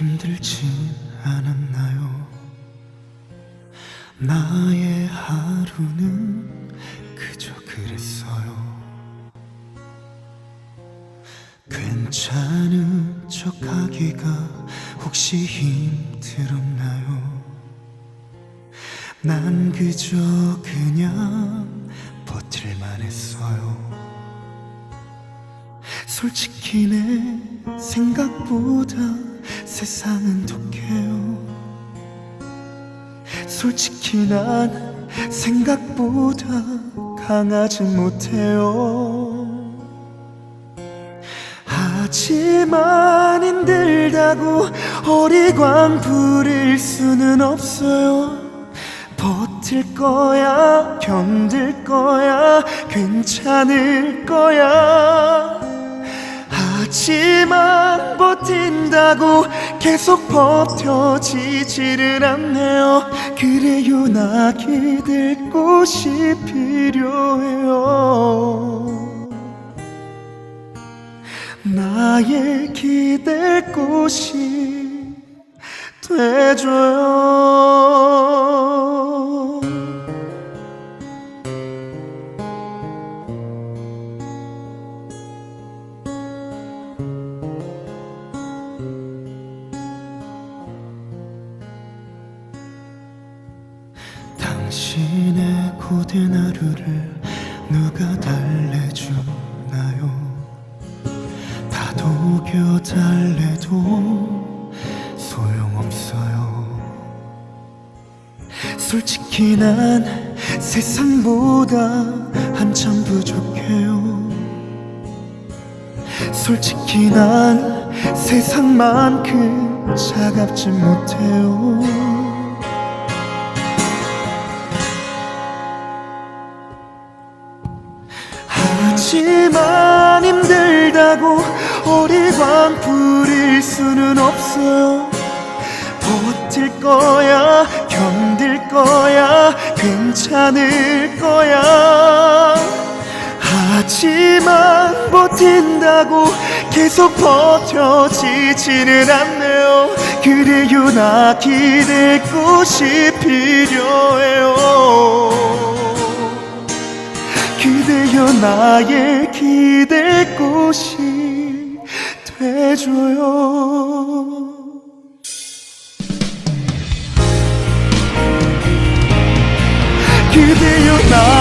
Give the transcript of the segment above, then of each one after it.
힘들진 않았나요? 나의 하루는 그저 그랬어요. 괜찮은 척 하기가 혹시 힘들었나요? 난 그저 그냥 버틸만 했어요. 솔직히 내 생각보다 세상은 독해요. 솔직히 난 생각보다 강하지 못해요. 하지만 힘들다고 어리광 부릴 수는 없어요. 버틸 거야, 견딜 거야, 괜찮을 거야. 하지만 버틴다고 계속 버텨지지를 않네요. 그래요, 나 기댈 곳이 필요해요. 나의 기댈 곳이 돼줘요. 당신의 고된 하루를 누가 달래주나요? 다 녹여 달래도 소용없어요. 솔직히 난 세상보다 한참 부족해요. 솔직히 난 세상만큼 차갑지 못해요. 하지만 힘들다고 어리광 부릴 수는 없어요. 버틸 거야, 견딜 거야, 괜찮을 거야. 하지만 버틴다고 계속 버텨지지는 않네요. 그래요, 나 기댈 곳이 필요해요. 나의 기댈 곳이 돼줘요. 그대여 나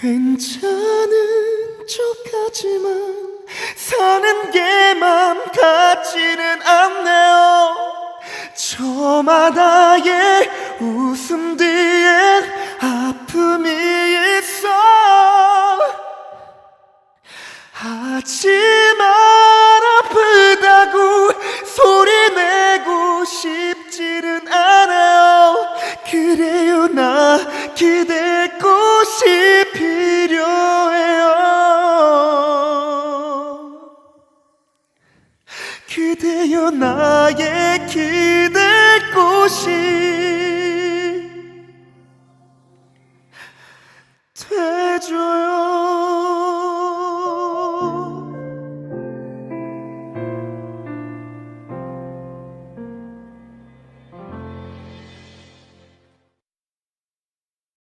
괜찮은 척하지만 사는 게 맘 같지는 않네요. 저마다의 웃음 뒤에 아픔이 있어. 하지만 아프다고 소리 내고 싶지는 not